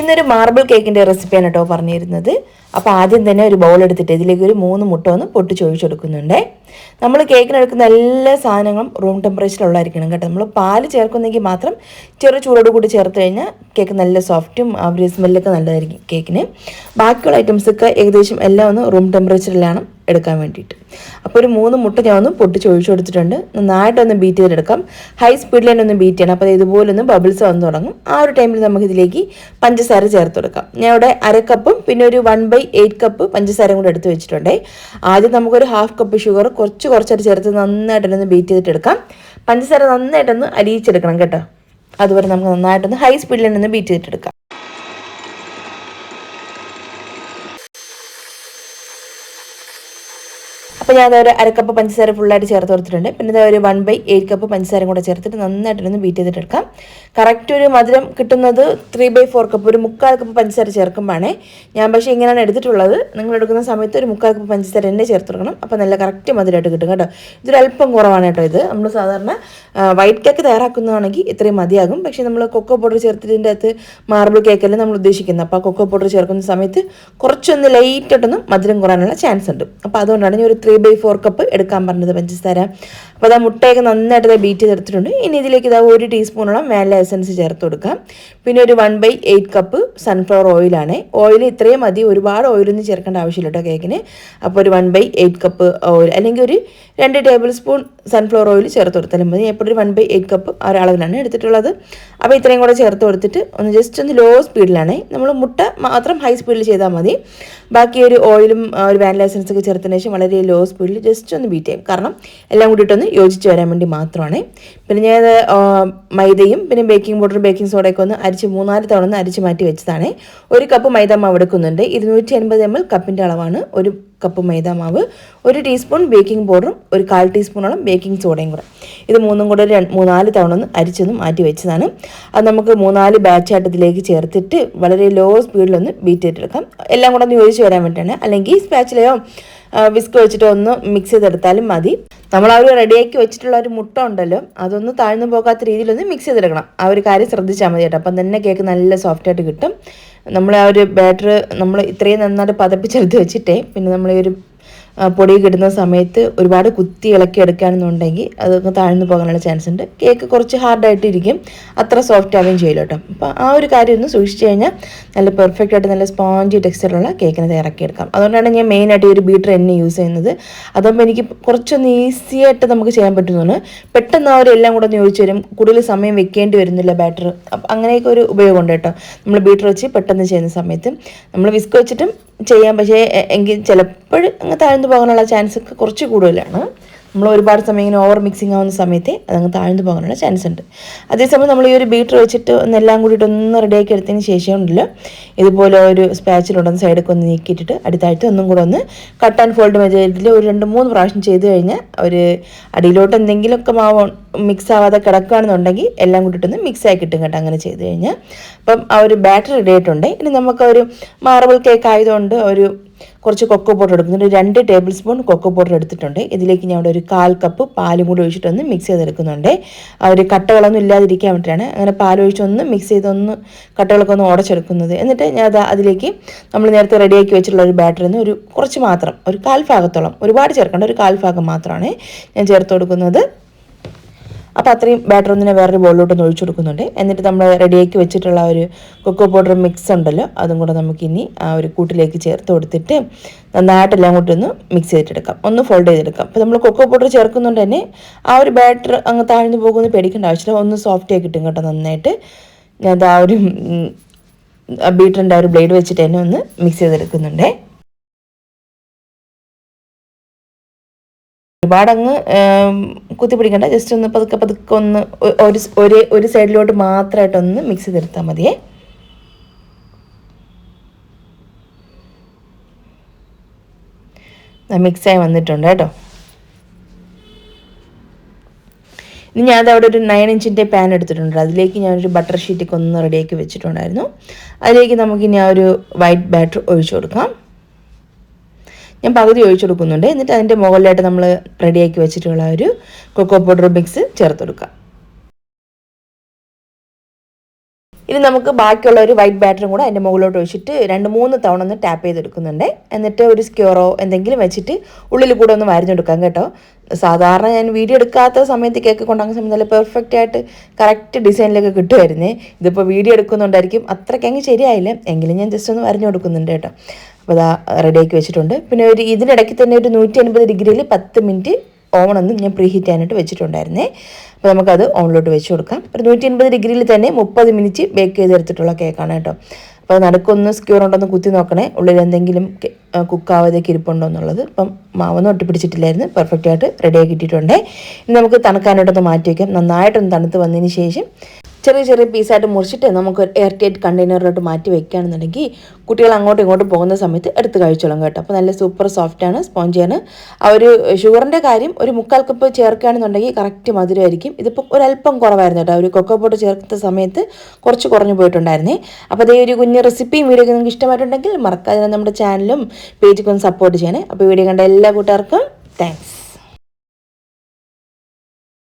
ഇന്നൊരു മാർബിൾ കേക്കിന്റെ റെസിപ്പിയാണ് കേട്ടോ പറഞ്ഞിരുന്നത്. അപ്പോൾ ആദ്യം തന്നെ ഒരു ബൗൾ എടുത്തിട്ട് ഇതിലേക്ക് ഒരു മൂന്ന് മുട്ട ഒന്ന് പൊട്ടി കൊടുക്കുന്നുണ്ട്. നമ്മൾ കേക്കിനെടുക്കുന്ന എല്ലാ സാധനങ്ങളും റൂം ടെമ്പറേച്ചറിലുള്ളതായിരിക്കണം കേട്ടോ. നമ്മൾ പാൽ ചേർക്കുന്നെങ്കിൽ മാത്രം ചെറു ചൂടോട് കൂടി ചേർത്ത് കഴിഞ്ഞാൽ കേക്ക് നല്ല സോഫ്റ്റും ആ ഒരു സ്മെല്ലൊക്കെ നല്ലതായിരിക്കും കേക്കിന് ബാക്കിയുള്ള ഐറ്റംസൊക്കെ ഏകദേശം എല്ലാം ഒന്ന് റൂം ടെമ്പറേച്ചറിലാണ് എടുക്കാൻ വേണ്ടിയിട്ട്. അപ്പോൾ ഒരു മൂന്ന് മുട്ട ഞാൻ ഒന്ന് പൊട്ടിച്ച് ഒഴിച്ചു കൊടുത്തിട്ടുണ്ട്. നന്നായിട്ടൊന്ന് ബീറ്റ് ചെയ്തെടുക്കാം. ഹൈ സ്പീഡിൽ തന്നെ ഒന്ന് ബീറ്റ് ചെയ്യണം. അപ്പോൾ ഇതുപോലെ ഒന്ന് ബബിൾസ് വന്ന് തുടങ്ങും. ആ ഒരു ടൈമിൽ നമുക്ക് ഇതിലേക്ക് പഞ്ചസാര ചേർത്ത് കൊടുക്കാം. ഞാൻ ഇവിടെ അര കപ്പും പിന്നെ ഒരു വൺ ബൈ എയ്റ്റ് കപ്പ് പഞ്ചസാരയും കൂടെ എടുത്ത് വെച്ചിട്ടുണ്ടേ. ആദ്യം നമുക്കൊരു ഹാഫ് കപ്പ് ഷുഗർ കുറച്ച് കുറച്ചായിട്ട് ചേർത്ത് നന്നായിട്ടൊന്ന് ബീറ്റ് ചെയ്തിട്ടെടുക്കാം പഞ്ചസാര നന്നായിട്ടൊന്ന് അരിയിച്ചെടുക്കണം കേട്ടോ. അതുപോലെ നമുക്ക് നന്നായിട്ടൊന്ന് ഹൈ സ്പീഡിൽ ഒന്ന് ബീറ്റ് ചെയ്തിട്ടെടുക്കാം അപ്പോൾ ഞാൻ ഒരു അരക്കപ്പ് പഞ്ചസാര ഫുള്ളായിട്ട് ചേർത്ത് കൊടുത്തിട്ടുണ്ട്. പിന്നെ ഒരു വൺ ബൈ എയ്റ്റ് കപ്പ് പഞ്ചസാരയും കൂടെ ചേർത്തിട്ട് നന്നായിട്ടൊന്ന് ബീറ്റ് ചെയ്തിട്ട് എടുക്കാം. കറക്റ്റ് ഒരു മധുരം കിട്ടുന്നത് ത്രീ ബൈ ഫോർ കപ്പ് ഒരു മുക്കാൽ കപ്പ് പഞ്ചസാര ചേർക്കുമ്പോഴേ ഞാൻ പക്ഷേ ഇങ്ങനെയാണ് എടുത്തിട്ടുള്ളത്. നിങ്ങൾ എടുക്കുന്ന സമയത്ത് ഒരു മുക്കാൽ കപ്പ് പഞ്ചസാര തന്നെ ചേർത്ത് കൊടുക്കണം. അപ്പോൾ നല്ല കറക്റ്റ് മധുരമായിട്ട് കിട്ടും കേട്ടോ. ഇതൊരു അല്പം കുറവാണ് കേട്ടോ ഇത്. നമ്മൾ സാധാരണ വൈറ്റ് കേക്ക് തയ്യാറാക്കുന്നതാണെങ്കിൽ ഇത്രയും മതിയാകും. പക്ഷേ നമ്മൾ കൊക്കോ പൗഡർ ചേർത്തതിന്റെ അകത്ത് മാർബിൾ കേക്കല്ലേ നമ്മൾ ഉദ്ദേശിക്കുന്നത്. അപ്പോൾ കൊക്കോ പൗഡർ ചേർക്കുന്ന സമയത്ത് കുറച്ചൊന്ന് ലൈറ്റായിട്ടൊന്ന് മധുരം കുറയാനുള്ള ചാൻസ് ഉണ്ട്. അപ്പോൾ അതുകൊണ്ടാണ് ഞാൻ ഒരു ത്രീ ബൈ ഫോർ കപ്പ് എടുക്കാൻ പറഞ്ഞത് പഞ്ചസാര അപ്പോൾ അതാ മുട്ടയൊക്കെ നന്നായിട്ട് ബീറ്റ് ചേർത്തിട്ടുണ്ട് ഇനി ഇതിലേക്ക് ഇതാ ഒരു ടീസ്പൂണോളം വാനില എസൻസ് ചേർത്ത് കൊടുക്കാം പിന്നെ ഒരു one by eight cup sunflower ഓയിലാണ് ഓയിൽ ഇത്രയും മതി ഒരുപാട് ഓയിലൊന്നും ചേർക്കേണ്ട ആവശ്യമില്ല കേട്ടോ കേക്കിന്. അപ്പോൾ ഒരു one by eight cup oil അല്ലെങ്കിൽ ഒരു രണ്ട് ടേബിൾ സ്പൂൺ സൺഫ്ലവർ ഓയിൽ ചേർത്ത് കൊടുത്താലും മതി. എപ്പോഴും ഒരു വൺ ബൈ എയ്റ്റ് കപ്പ് ആ ഒരളവിലാണ് എടുത്തിട്ടുള്ളത്. അപ്പോൾ ഇത്രയും കൂടെ ചേർത്ത് കൊടുത്തിട്ട് ഒന്ന് ജസ്റ്റ് ഒന്ന് ലോ സ്പീഡിലാണ് നമ്മൾ മുട്ട മാത്രം ഹൈ സ്പീഡിൽ ചെയ്താൽ മതി. ബാക്കി ഒരു ഓയിലും ഒരു വാനില എസൻസ് ഒക്കെ ചേർത്തതിന് ശേഷം വളരെ ലോ സ്പീഡിൽ ജസ്റ്റ് ഒന്ന് ബീറ്റ് ചെയ്യും. കാരണം എല്ലാം കൂടിയിട്ടൊന്ന് യോജിച്ച് വരാൻ വേണ്ടി മാത്രമാണ്. പിന്നെ ഞാൻ മൈദയും പിന്നെ ബേക്കിംഗ് പൗഡർ ബേക്കിംഗ് സോഡയൊക്കെ ഒന്ന് അരിച്ച് മൂന്നാൽ തവണ ഒന്ന് അരിച്ച് മാറ്റി വെച്ചതാണ്. ഒരു കപ്പ് മൈദ മാവ് എടുക്കുന്നുണ്ട്. ഇരുന്നൂറ്റി അൻപത് എം എൽ കപ്പിന്റെ അളവാണ് ഒരു കപ്പ് മൈദ മാവ്. ഒരു ടീസ്പൂൺ ബേക്കിംഗ് പൗഡറും ഒരു കാൽ ടീസ്പൂണോളം ബേക്കിംഗ് സോഡയും കൂടെ. ഇത് മൂന്നും കൂടെ രണ്ട് മൂന്നാൽ തവണ ഒന്ന് അരിച്ചൊന്ന് മാറ്റി വെച്ചതാണ്. അത് നമുക്ക് മൂന്നാൽ ബാച്ചായിട്ട് ഇതിലേക്ക് ചേർത്തിട്ട് വളരെ ലോ സ്പീഡിലൊന്ന് ബീറ്റ് ചെയ്തെടുക്കാം. എല്ലാം കൂടെ ഒന്ന് യോജിച്ച് വരാൻ വേണ്ടിയിട്ടാണ്. അല്ലെങ്കിൽ സ്പാച്ചിലയോ വിസ്ക് വെച്ചിട്ട് ഒന്ന് മിക്സ് ചെയ്തെടുത്താലും മതി. നമ്മൾ ആ ഒരു റെഡിയാക്കി വെച്ചിട്ടുള്ള ഒരു മുട്ട ഉണ്ടല്ലോ അതൊന്ന് താഴ്ന്നു പോകാത്ത രീതിയിലൊന്ന് മിക്സ് ചെയ്തെടുക്കണം. ആ ഒരു കാര്യം ശ്രദ്ധിച്ചാൽ മതി കേട്ടോ. അപ്പം തന്നെ കേക്ക് നല്ല സോഫ്റ്റ് ആയിട്ട് കിട്ടും. നമ്മൾ ആ ഒരു ബാറ്റർ നമ്മൾ ഇത്രയും നന്നായിട്ട് പതപ്പിച്ചെടുത്ത് വെച്ചിട്ടേ പിന്നെ നമ്മൾ ഈ ഒരു പൊടി കിട്ടുന്ന സമയത്ത് ഒരുപാട് കുത്തി ഇളക്കി എടുക്കുകയാണെന്നുണ്ടെങ്കിൽ അതൊക്കെ താഴ്ന്നു പോകാനുള്ള ചാൻസ് ഉണ്ട്. കേക്ക് കുറച്ച് ഹാർഡായിട്ട് ഇരിക്കും അത്ര സോഫ്റ്റ് ആവുകയും ചെയ്യില്ല കേട്ടോ. അപ്പോൾ ആ ഒരു കാര്യം ഒന്ന് സൂക്ഷിച്ച് കഴിഞ്ഞാൽ നല്ല പെർഫെക്റ്റ് ആയിട്ട് നല്ല സ്പോഞ്ചി ടെക്സ്ചറുള്ള കേക്കിനെ തയ്യാറാക്കിയെടുക്കാം. അതുകൊണ്ടാണ് ഞാൻ മെയിനായിട്ട് ഈ ഒരു ബീറ്റർ എന്നെ യൂസ് ചെയ്യുന്നത്. അതാകുമ്പോൾ എനിക്ക് കുറച്ചൊന്ന് ഈസി ആയിട്ട് നമുക്ക് ചെയ്യാൻ പറ്റുന്നതാണ്. പെട്ടെന്ന് ആ ഒരു എല്ലാം കൂടെ ഒന്ന് ചോദിച്ചു വരും. കൂടുതൽ സമയം വെക്കേണ്ടി വരുന്നില്ല ബാറ്റർ അങ്ങനെയൊക്കെ ഒരു ഉപയോഗമുണ്ട് കേട്ടോ. നമ്മൾ ബീറ്റർ വെച്ച് പെട്ടെന്ന് ചെയ്യുന്ന സമയത്ത്. നമ്മൾ വിസ്ക് വെച്ചിട്ടും ചെയ്യാം. പക്ഷേ എങ്കിൽ ചിലപ്പോൾ അങ്ങ് താഴ്ന്നു പോകാനുള്ള ചാൻസ് ഒക്കെ കുറച്ച് കൂടുതലാണ്. നമ്മൾ ഒരുപാട് സമയം ഇങ്ങനെ ഓവർ മിക്സിങ് ആവുന്ന സമയത്ത് അതങ്ങ് താഴ്ന്നു പോകാനുള്ള ചാൻസ് ഉണ്ട്. അതേസമയം നമ്മൾ ഈ ഒരു ബീറ്റർ വെച്ചിട്ട് ഒന്നെല്ലാം കൂടിയിട്ട് ഒന്ന് റെഡിയാക്കി എടുത്തതിന് ശേഷം ഉണ്ടല്ലോ ഇതുപോലെ ഒരു സ്പാച്ചിലുണ്ടെന്ന് സൈഡൊക്കെ ഒന്ന് നീക്കിയിട്ടിട്ട് അടുത്താഴ്ച ഒന്നും കൂടെ ഒന്ന് കട്ട് ആൻഡ് ഫോൾഡ് മെജറിൽ ഒരു രണ്ട് മൂന്ന് പ്രാവശ്യം ചെയ്ത് കഴിഞ്ഞാൽ ഒരു അടിയിലോട്ട് എന്തെങ്കിലുമൊക്കെ മാവ് മിക്സ് ആവാതെ കിടക്കുകയാണെന്നുണ്ടെങ്കിൽ എല്ലാം കൂട്ടിയിട്ടൊന്ന് മിക്സ് ആയി കിട്ടും കേട്ടോ അങ്ങനെ ചെയ്ത് കഴിഞ്ഞാൽ അപ്പം ആ ഒരു ബാറ്റർ റെഡി ആയിട്ടുണ്ട്. ഇനി നമുക്ക് ഒരു മാർബിൾ കേക്ക് ആയതുകൊണ്ട് ഒരു കുറച്ച് കൊക്കോ പൗഡർ എടുക്കുന്നുണ്ട് രണ്ട് ടേബിൾ സ്പൂൺ കൊക്കോ പൗഡർ എടുത്തിട്ടുണ്ട്. ഇതിലേക്ക് ഞാൻ ഇവിടെ ഒരു കാൽ കപ്പ് പാലും കൂടി ഒഴിച്ചിട്ടൊന്ന് മിക്സ് ചെയ്തെടുക്കുന്നുണ്ട്. ആ ഒരു കട്ടകളൊന്നും ഇല്ലാതിരിക്കാൻ വേണ്ടിയിട്ടാണ് അങ്ങനെ പാൽ ഒഴിച്ചൊന്ന് മിക്സ് ചെയ്തൊന്ന് കട്ടകളൊക്കെ ഒന്ന് ഉടച്ചെടുക്കുന്നത്. എന്നിട്ട് ഞാൻ അത് അതിലേക്ക് നമ്മൾ നേരത്തെ റെഡിയാക്കി വെച്ചിട്ടുള്ള ഒരു ബാറ്ററിൽ നിന്ന് ഒരു കുറച്ച് മാത്രം ഒരു കാൽ ഭാഗത്തോളം ഒരുപാട് ചേർക്കേണ്ട ഒരു കാൽ ഭാഗം മാത്രമാണ് ഞാൻ ചേർത്ത് കൊടുക്കുന്നത്. അപ്പോൾ അത്രയും ബാറ്റർ ഒന്നിനെ വേറൊരു ബോളിലോട്ട് ഒന്ന് ഒഴിച്ചു കൊടുക്കുന്നുണ്ട്. എന്നിട്ട് നമ്മൾ റെഡിയാക്കി വെച്ചിട്ടുള്ള ഒരു കൊക്കോ പൗഡർ മിക്സ് ഉണ്ടല്ലോ അതും കൂടെ നമുക്കിനി ആ ഒരു കൂട്ടിലേക്ക് ചേർത്ത് കൊടുത്തിട്ട് നന്നായിട്ട് എല്ലാം കൂട്ടി ഒന്ന് മിക്സ് ചെയ്തിട്ടെടുക്കാം. ഒന്ന് ഫോൾഡ് ചെയ്തെടുക്കാം. അപ്പോൾ നമ്മൾ കൊക്കോ പൗഡർ ചേർക്കുന്നുണ്ട് തന്നെ ആ ഒരു ബാറ്റർ അങ്ങ് താഴ്ന്നു പോകുമെന്ന് പേടിക്കേണ്ട ആവശ്യമില്ല. ഒന്ന് സോഫ്റ്റ് ആയി കിട്ടും കേട്ടോ നന്നായിട്ട്. ഞാൻ ആ ഒരു ബീറ്ററിന്റെ ആ ഒരു ബ്ലേഡ് വെച്ചിട്ട് തന്നെ ഒന്ന് മിക്സ് ചെയ്തെടുക്കുന്നുണ്ടേ. ഒരുപാടങ്ങ് കുത്തി പിടിക്കണ്ട ജസ്റ്റ് ഒന്ന് പതുക്കെ പതുക്കെ ഒന്ന് ഒരു ഒരേ ഒരു സൈഡിലോട്ട് മാത്രമായിട്ടൊന്ന് മിക്സ് ചെയ്തെടുത്താൽ മതിയേ. മിക്സായി വന്നിട്ടുണ്ട് കേട്ടോ. ഇനി ഞാൻ അവിടെ ഒരു നയൻ ഇഞ്ചിന്റെ പാൻ എടുത്തിട്ടുണ്ട്. അതിലേക്ക് ഞാനൊരു ബട്ടർ ഷീറ്റൊക്കെ ഒന്ന് റെഡിയാക്കി വെച്ചിട്ടുണ്ടായിരുന്നു. അതിലേക്ക് നമുക്കിനി ആ ഒരു വൈറ്റ് ബാറ്റർ ഒഴിച്ചു കൊടുക്കാം. ഞാൻ പകുതി ഒഴിച്ചു കൊടുക്കുന്നുണ്ട്. എന്നിട്ട് അതിന്റെ മുകളിലായിട്ട് നമ്മൾ റെഡിയാക്കി വെച്ചിട്ടുള്ള ഒരു കൊക്കോ പൗഡർ മിക്സ് ചേർത്ത് കൊടുക്കാം. ഇനി നമുക്ക് ബാക്കിയുള്ള ഒരു വൈറ്റ് ബാറ്ററും കൂടെ അതിന്റെ മുകളിലോട്ട് ഒഴിച്ചിട്ട് രണ്ട് മൂന്ന് തവണ ഒന്ന് ടാപ്പ് ചെയ്തെടുക്കുന്നുണ്ട്. എന്നിട്ട് ഒരു സ്ക്യൂറോ എന്തെങ്കിലും വെച്ചിട്ട് ഉള്ളിൽ കൂടെ ഒന്ന് വരഞ്ഞെടുക്കാം കേട്ടോ. സാധാരണ ഞാൻ വീഡിയോ എടുക്കാത്ത സമയത്ത് കേക്ക് കൊണ്ടാകുന്ന സമയത്ത് നല്ല പെർഫെക്റ്റ് ആയിട്ട് കറക്റ്റ് ഡിസൈനിലൊക്കെ കിട്ടുമായിരുന്നേ. ഇതിപ്പോൾ വീഡിയോ എടുക്കുന്നുണ്ടായിരിക്കും. അത്രയ്ക്ക് അങ്ങ് ശരിയായില്ല. എങ്കിലും ഞാൻ ജസ്റ്റ് ഒന്ന് വരഞ്ഞു കൊടുക്കുന്നുണ്ട് കേട്ടോ. അപ്പോൾ അതാ റെഡിയാക്കി വെച്ചിട്ടുണ്ട്. പിന്നെ ഒരു ഇതിനിടയ്ക്ക് തന്നെ ഒരു നൂറ്റി അൻപത് ഡിഗ്രിയിൽ പത്ത് മിനിറ്റ് ഓവൺ ഒന്ന് ഞാൻ പ്രീ ഹീറ്റ് ചെയ്യാനായിട്ട് വെച്ചിട്ടുണ്ടായിരുന്നേ. അപ്പോൾ നമുക്കത് ഓണിലോട്ട് വെച്ച് കൊടുക്കാം. ഒരു നൂറ്റി അൻപത് ഡിഗ്രിയിൽ തന്നെ മുപ്പത് മിനിറ്റ് ബേക്ക് ചെയ്തെടുത്തിട്ടുള്ള കേക്കാണ് കേട്ടോ. അപ്പോൾ നടുക്കൊന്ന് സ്ക്യൂർ ഉണ്ടോന്ന് കുത്തി നോക്കണേ. ഉള്ളിൽ എന്തെങ്കിലും കുക്കാവാതെയൊക്കെ ഇരിപ്പുണ്ടോ എന്നുള്ളത്. അപ്പം മാവൊന്നും ഒട്ടിപ്പിടിച്ചിട്ടില്ലായിരുന്നു. പെർഫെക്റ്റ് ആയിട്ട് കിട്ടിയിട്ടുണ്ട്. ഇനി നമുക്ക് തണുക്കാനായിട്ടൊന്ന് മാറ്റി വയ്ക്കാം നന്നായിട്ടൊന്ന് തണുത്ത് വന്നതിന് ശേഷം ചെറിയ ചെറിയ പീസായിട്ട് മുറിച്ചിട്ട് നമുക്ക് എയർ ടൈറ്റ് കണ്ടെയ്നറിലോട്ട് മാറ്റി വെക്കുകയാണെന്നുണ്ടെങ്കിൽ കുട്ടികൾ അങ്ങോട്ടും ഇങ്ങോട്ടും പോകുന്ന സമയത്ത് എടുത്ത് കഴിച്ചോളും കേട്ടോ. അപ്പോൾ നല്ല സൂപ്പർ സോഫ്റ്റാണ് സ്പോഞ്ചാണ് ആ ഒരു ഷുഗറിന്റെ കാര്യം ഒരു മുക്കാൽ കപ്പ് ചേർക്കുകയാണെന്നുണ്ടെങ്കിൽ കറക്റ്റ് മധുരമായിരിക്കും. ഇതിപ്പോൾ ഒരല്പം കുറവായിരുന്നു കേട്ടോ. ഒരു കൊക്കോ പോട്ട് ചേർക്കുന്ന സമയത്ത് കുറച്ച് കുറഞ്ഞു പോയിട്ടുണ്ടായിരുന്നേ. അപ്പോൾ അതേ ഒരു കുഞ്ഞ് റെസിപ്പിയും വീഡിയോ നിങ്ങൾക്ക് ഇഷ്ടമായിട്ടുണ്ടെങ്കിൽ മറക്കാതെ നമ്മുടെ ചാനലും പേജൊക്കെ ഒന്ന് സപ്പോർട്ട് ചെയ്യണേ. അപ്പോൾ വീഡിയോ കണ്ട എല്ലാ കൂട്ടുകാർക്കും താങ്ക്സ്